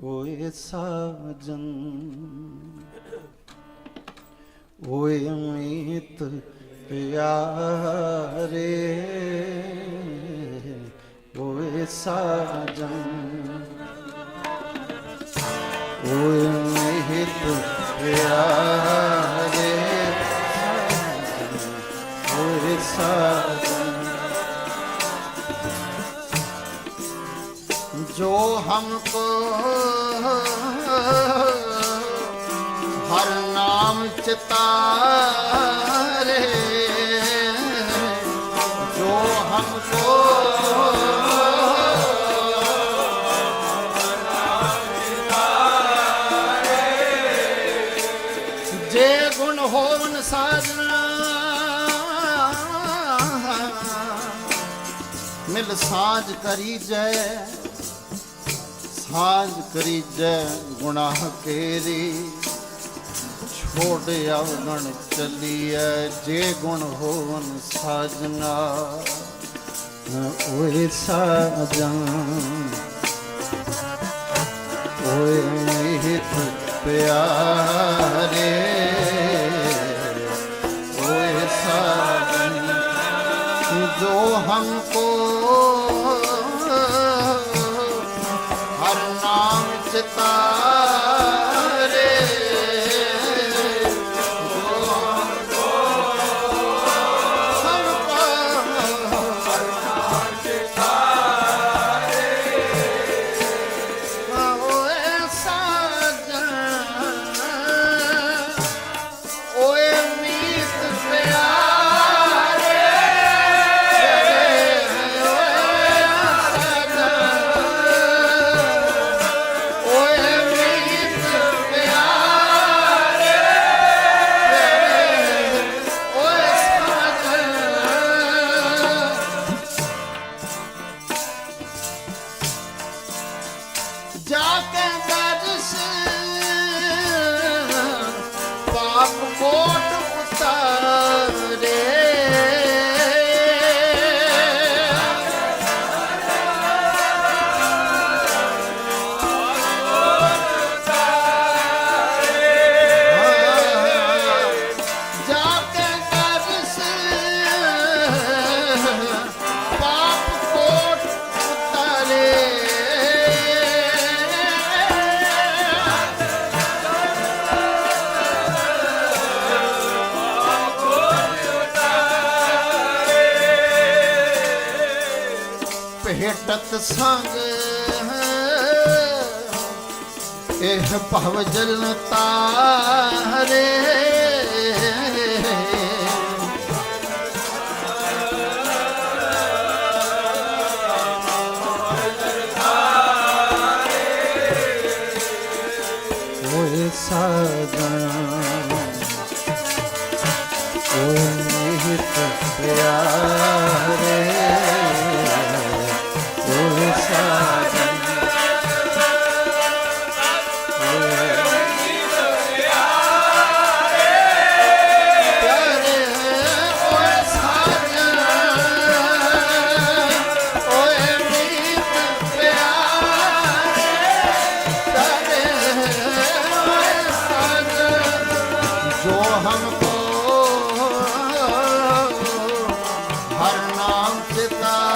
ਓਏ ਸਾਜਨ ਓਏ ਅਮੀਤ ਪਿਆਰੇ ਓਏ ਸਾਜਨ ਓਏ ਅਮੀਤ ਪਿਆਰੇ ਓਏ ਸਾਜਨ। जो हमको हर नाम चितारे जो हमको जे गुण होवन साजना मिल साज करी जय ਸਾਂਝ ਕਰੀਜੈ ਗੁਨਾਹ ਕੇਰੀ ਛੋੜ ਅਵਗਣ ਚੱਲੀਐ, ਜੇ ਗੁਣ ਹੋਵਨ ਸਾਜਨਾ। ਓਏ ਸਾਜਨ ਓਏ ਨਿਤ ਪਿਆਰੇ, ਓਏ ਸਾਜਨ, ਜੋ ਹਮਕੋ हर नाम चितारे ਭੇਟਤ ਸੰਗ ਇਹ ਭਵ ਜਲ ਤਾਰੇ। ਓਏ ਸਾਜਨ ਓਏ ਮਿਹਤ देता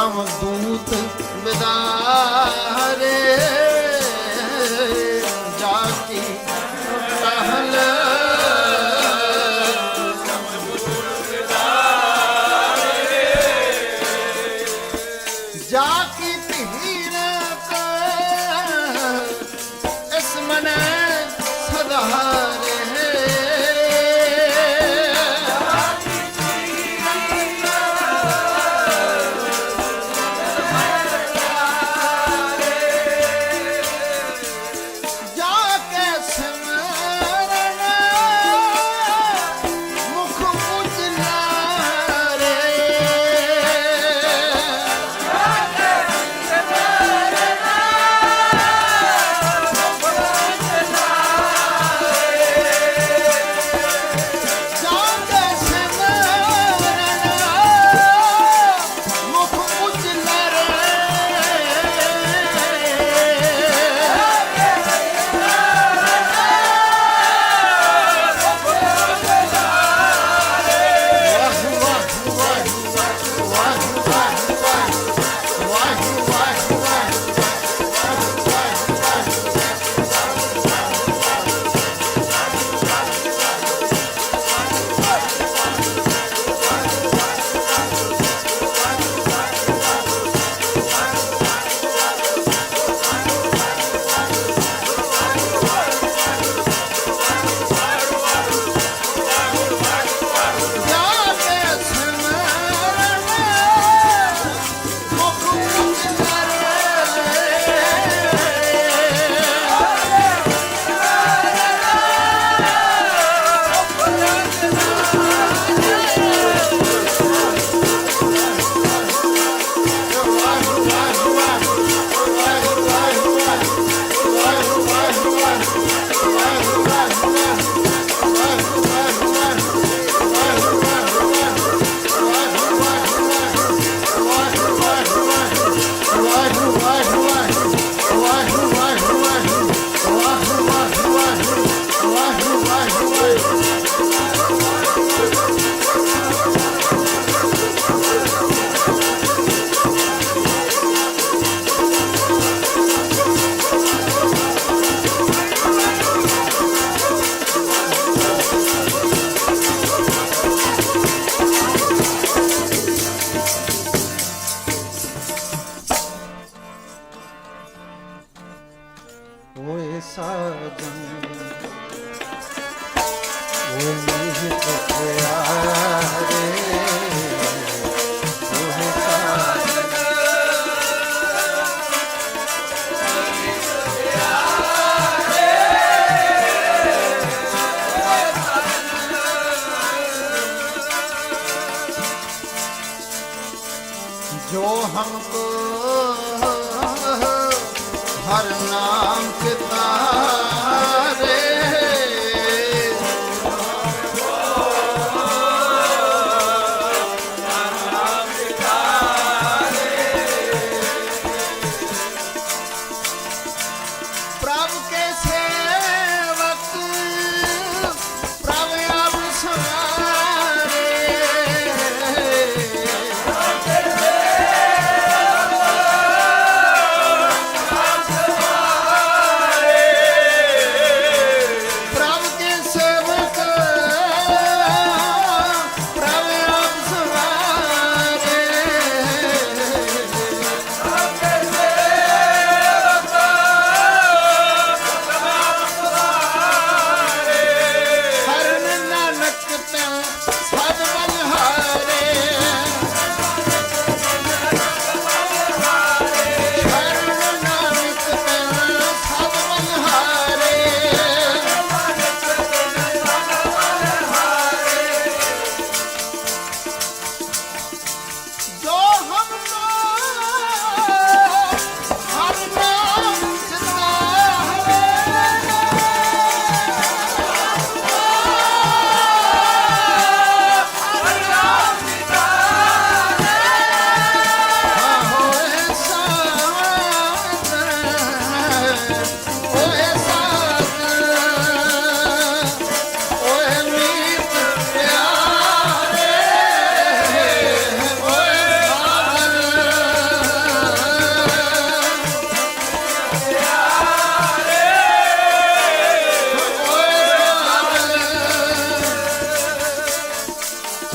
ਜਮ ਵਿਦਾ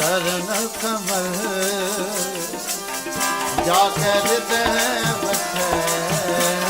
ਚਰਨ ਕਮਲ ਜਾ ਕੇ ਹਿਰਦੈ ਵਸੈ।